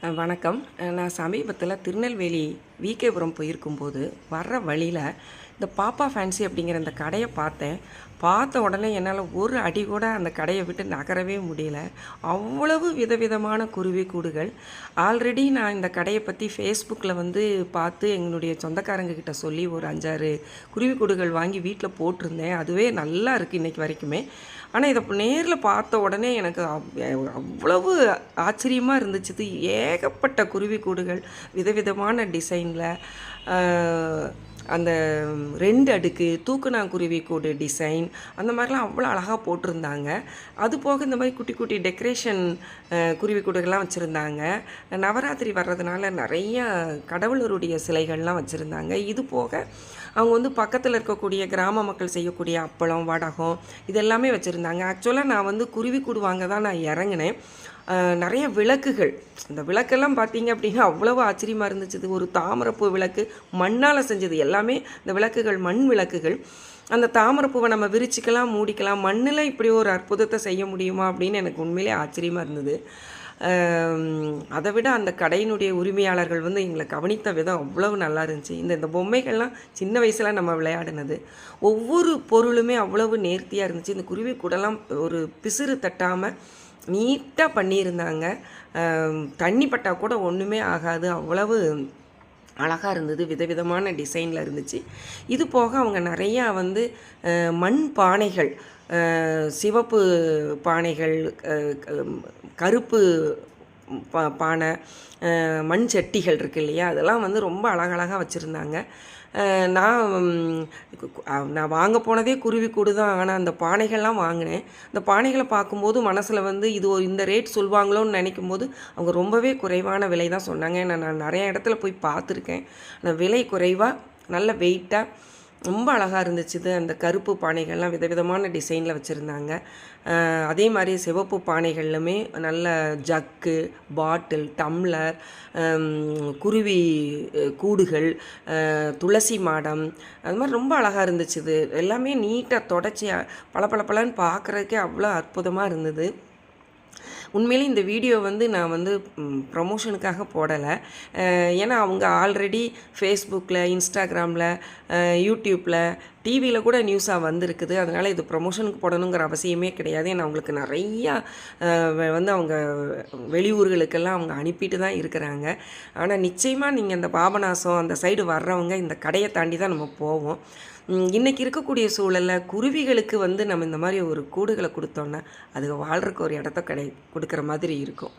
வணக்கம். நான் சமீபத்தில் திருநெல்வேலி விகேபுரம் போயிருக்கும்போது வர்ற வழியில் இந்த பாப்பா ஃபேன்சி அப்படிங்கிற அந்த கடையை பார்த்தேன். பார்த்த உடனே என்னால் ஒரு அடி கூட அந்த கடையை விட்டு நகரவே முடியல. அவ்வளவு விதவிதமான குருவி கூடுகள். ஆல்ரெடி நான் இந்த கடையை பற்றி ஃபேஸ்புக்கில் வந்து பார்த்து எங்களுடைய சொந்தக்காரங்க கிட்ட சொல்லி ஒரு அஞ்சாறு குருவி கூடுகள் வாங்கி வீட்டில் போட்டிருந்தேன். அதுவே நல்லா இருக்குது இன்றைக்கி வரைக்குமே. ஆனால் இதை நேரில் பார்த்த உடனே எனக்கு அவ்வளவு ஆச்சரியமாக இருந்துச்சு. ஏகப்பட்ட குருவி கூடுகள் விதவிதமான பார்த்தீங்களா? அந்த ரெண்டு அடுக்கு தூக்குனாங்குருவி கூடு டிசைன் அந்த மாதிரிலாம் அவ்வளோ அழகாக போட்டிருந்தாங்க. அது போக இந்த மாதிரி குட்டி குட்டி டெக்கரேஷன் குருவி கூடுகள்லாம் வச்சுருந்தாங்க. நவராத்திரி வர்றதுனால நிறைய கடவுளருடைய சிலைகள்லாம் வச்சுருந்தாங்க. இது போக அவங்க வந்து பக்கத்தில் இருக்கக்கூடிய கிராம மக்கள் செய்யக்கூடிய அப்பளம் வடகம் இதெல்லாமே வச்சுருந்தாங்க. ஆக்சுவலாக நான் வந்து குருவி கூடு வாங்க தான் நான் இறங்கினேன். நிறைய விளக்குகள். இந்த விளக்கெல்லாம் பார்த்தீங்க அப்படின்னா அவ்வளவு ஆச்சரியமாக இருந்துச்சு. ஒரு தாமரைப்பூ விளக்கு. மண்ணால் செஞ்சது. எல்லாமே இந்த விளக்குகள் மண் விளக்குகள். அந்த தாமரைப்பூவை நம்ம விரிச்சிக்கலாம் மூடிக்கலாம். மண்ணில் இப்படி ஒரு அற்புதத்தை செய்ய முடியுமா அப்படின்னு எனக்கு உண்மையிலே ஆச்சரியமாக இருந்தது. அதை விட அந்த கடையினுடைய உரிமையாளர்கள் வந்து எங்களை கவனித்த விதம் அவ்வளவு நல்லா இருந்துச்சு. இந்த இந்த பொம்மைகள்லாம் சின்ன வயசில் நம்ம விளையாடினது. ஒவ்வொரு பொருளுமே அவ்வளவு நேர்த்தியாக இருந்துச்சு. இந்த குருவி கூடலாம் ஒரு பிசிறு தட்டாமல் நீட்டாக பண்ணியிருந்தாங்க. தண்ணி பட்டால் கூட ஒன்றுமே ஆகாது. அவ்வளவு அழகாக இருந்தது. விதவிதமான டிசைனில் இருந்துச்சு. இது போக அவங்க நிறையா வந்து மண் பானைகள் சிவப்பு பானைகள் கருப்பு பா பானை மண் சட்டிகள் இருக்கு இல்லையா? அதெல்லாம் வந்து ரொம்ப அழகழகாக வச்சுருந்தாங்க. நான் நான் வாங்க போனதே குருவி கூடு தான். ஆனால் அந்த பானைகள்லாம் வாங்கினேன். அந்த பானைகளை பார்க்கும்போது மனசில் வந்து இது ஒரு இந்த ரேட் சொல்லுவாங்களோன்னு நினைக்கும் போது அவங்க ரொம்பவே குறைவான விலை தான் சொன்னாங்க. ஏன்னா நான் நிறைய இடத்துல போய் பார்த்துருக்கேன். ஆனால் விலை குறைவாக நல்ல வெயிட்டாக ரொம்ப அழகாக இருந்துச்சு இது. அந்த கருப்பு பானைகள்லாம் விதவிதமான டிசைனில் வச்சுருந்தாங்க. அதே மாதிரி சிவப்பு பானைகள்லுமே நல்ல ஜக்கு பாட்டில் டம்ளர் குருவி கூடுகள் துளசி மாடம் அது மாதிரி ரொம்ப அழகாக இருந்துச்சு இது. எல்லாமே நீட்டாக தொடச்சி பளபளபளன்னு பார்க்குறதுக்கே அவ்வளோ அற்புதமாக இருந்தது. உண்மையிலே இந்த வீடியோ வந்து நான் வந்து ப்ரமோஷனுக்காக போடலை. ஏன்னா அவங்க ஆல்ரெடி ஃபேஸ்புக்கில் இன்ஸ்டாகிராமில் யூடியூப்பில் டிவியில் கூட நியூஸாக வந்திருக்குது. அதனால் இது ப்ரொமோஷனுக்கு போடணுங்கிற அவசியமே கிடையாது. ஏன்னா அவங்களுக்கு நிறையா வந்து அவங்க வெளியூர்களுக்கெல்லாம் அவங்க அனுப்பிட்டு தான் இருக்கிறாங்க. ஆனால் நிச்சயமாக நீங்கள் இந்த பாபநாசம் அந்த சைடு வர்றவங்க இந்த கடையை தாண்டி தான் நம்ம போவோம். இன்றைக்கி இருக்கக்கூடிய சூழலில் குருவிகளுக்கு வந்து நம்ம இந்த மாதிரி ஒரு கூடுகளை கொடுத்தோன்னா அது வாழ்றதுக்கு ஒரு இடத்த கிடை கொடுக்குற மாதிரி இருக்கும்.